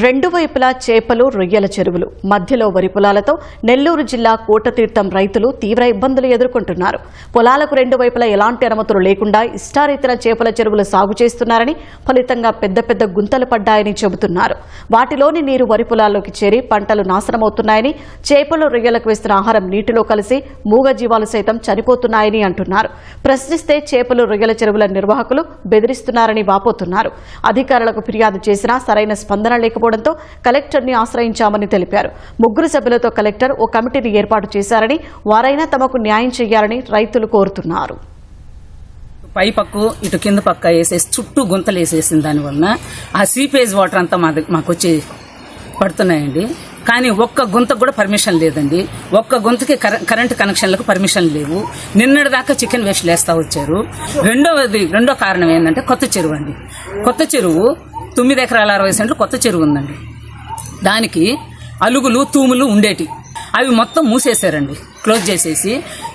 రెండు వైపులా చేపలు రొయ్యల చెరువులు. మధ్యలో వరి పొలాలతో నెల్లూరు జిల్లా కోటతీర్థం రైతులు తీవ్ర ఇబ్బందులు ఎదుర్కొంటున్నారు. పొలాలకు రెండు వైపులా ఎలాంటి అనుమతులు లేకుండా ఇష్టారీతిన చేపల చెరువులు సాగు చేస్తున్నారని ఫలితంగా పెద్ద పెద్ద గుంతలు పడ్డాయని చెబుతున్నారు. వాటిలోని నీరు వరి పొలాల్లోకి చేరి పంటలు నాశనమవుతున్నాయని చేపలు రొయ్యలకు వేస్తున్న ఆహారం నీటిలో కలిసి మూగ జీవాలు సైతం చనిపోతున్నాయని అంటున్నారు. ప్రశ్నిస్తే చేపలు రొయ్యల చెరువుల నిర్వాహకులు బెదిరిస్తున్నారని వాపోతున్నారు. అధికారులకు ఫిర్యాదు చేసినా సరైన స్పందన లేకపోవడంతో కలెక్టర్ని ఆశ్రయించామని తెలిపారు. ముగ్గురు సభ్యులతో కలెక్టర్ ఓ కమిటీని ఏర్పాటు చేశారని వారైనా తమకు న్యాయం చేయాలని రైతులు కోరుతున్నారు. పై పక్కు ఇటు కింద పక్క వేసేసి చుట్టూ గుంతలు వేసేసిన దానివలన ఆ సీపేజ్ వాటర్ అంతా మా మాకు వచ్చి పడుతున్నాయండి. కానీ ఒక్క గుంతకు కూడా పర్మిషన్ లేదండి. ఒక్క గుంతకి కర- కరెంటు కనెక్షన్లకు పర్మిషన్ లేవు. నిన్నటి దాకా చికెన్ వేస్ట్ వేస్తూ వచ్చారు. రెండవది రెండో కారణం ఏంటంటే కొత్త చెరువు అండి. కొత్త చెరువు తొమ్మిది ఎకరాల అరవై సెంట్లు కొత్త చెరువు ఉందండి. దానికి అలుగులు తూములు ఉండేటి. అవి మొత్తం మూసేశారండి. క్లోజ్ చేసేసి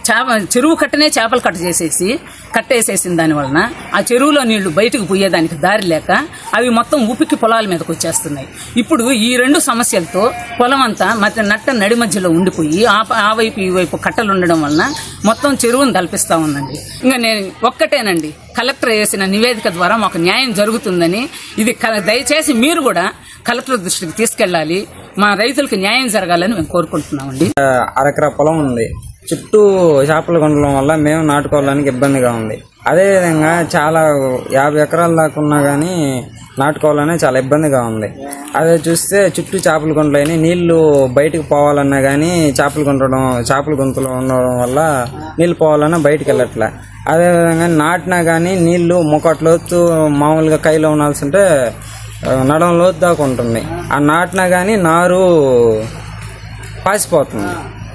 చేప చెరువు కట్టనే చేపలు కట్ట చేసేసి కట్టేసేసిన దాని వలన ఆ చెరువులో నీళ్ళు బయటకు పోయేదానికి దారి లేక అవి మొత్తం ఉపికి పొలాల మీదకి వచ్చేస్తున్నాయి. ఇప్పుడు ఈ రెండు సమస్యలతో పొలం అంతా మధ్య నట్ట నడి మధ్యలో ఉండిపోయి ఆ ఆ వైపు ఈ వైపు కట్టలు ఉండడం వలన మొత్తం చెరువును తలపిస్తూ ఉందండి. ఇంకా నేను ఒక్కటేనండి. కలెక్టర్ వేసిన నివేదిక ద్వారా మాకు న్యాయం జరుగుతుందని ఇది దయచేసి మీరు కూడా కలెక్టర్ దృష్టికి తీసుకెళ్ళాలి. మా రైతులకు న్యాయం జరగాలని మేము కోరుకుంటున్నామండి. అరకరా పొలం ఉంది. చుట్టూ చేపలు కొనడం వల్ల మేము నాటుకోవడానికి ఇబ్బందిగా ఉంది. అదేవిధంగా చాలా యాభై ఎకరాల దాకా ఉన్నా కానీ నాటుకోవాలనే చాలా ఇబ్బందిగా ఉంది. అదే చూస్తే చుట్టూ చేపలు గుంటలని నీళ్ళు బయటకు పోవాలన్నా కానీ చేపలు గుంటడం చేపల గుంతలు ఉండడం వల్ల నీళ్ళు పోవాలన్నా బయటకు వెళ్ళట్లే. అదేవిధంగా నాటినా కానీ నీళ్ళు ముక్కట్లోతు మామూలుగా కైలో ఉండాల్సి ఉంటే నడం లోతు దాకా ఉంటుంది. ఆ నాటినా కానీ నారు పాసిపోతుంది.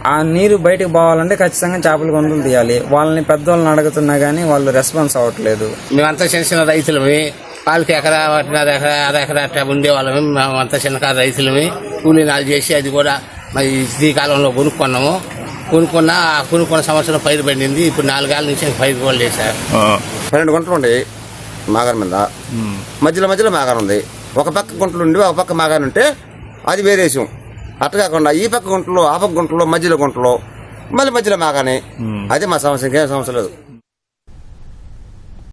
ఆ నీరు బయటకు పోవాలంటే ఖచ్చితంగా చేపల గొంతులు తీయాలి. వాళ్ళని పెద్దవాళ్ళని అడుగుతున్నా కానీ వాళ్ళు రెస్పాన్స్ అవ్వట్లేదు. మేమంతా చిన్న చిన్న రైతులమి. వాళ్ళకి ఎకరా ఎకరా అర ఎకరా అట్లా ఉండేవాళ్ళమి. మేమంతా చిన్నకారు రైతులమి. కూలీ నాలు చేసి అది కూడా మరి ఈ కాలంలో కొనుక్కున్నాము. కొనుక్కున్న ఆ కొనుక్కున్న సంవత్సరం పైరు పడింది. ఇప్పుడు నాలుగేళ్ళ నుంచి పైరు కూడా లేదు సార్ పన్నెండు గుంటలు ఉండి. మాగాన్ మీద. మధ్యలో మధ్యలో మాగాన్ ఉంది. ఒక పక్క గుంటలు ఉండి ఒక పక్క మాగాన్ ఉంటే అది వేరే విషయం. అట్లా కాకుండా ఈ పక్క గుంటలో ఆ పక్క గుంటలో మధ్యలో గుంటలో మళ్ళీ మధ్యలో మాగానే. అదే మా సమస్య ఇంకేం సమస్య లేదు.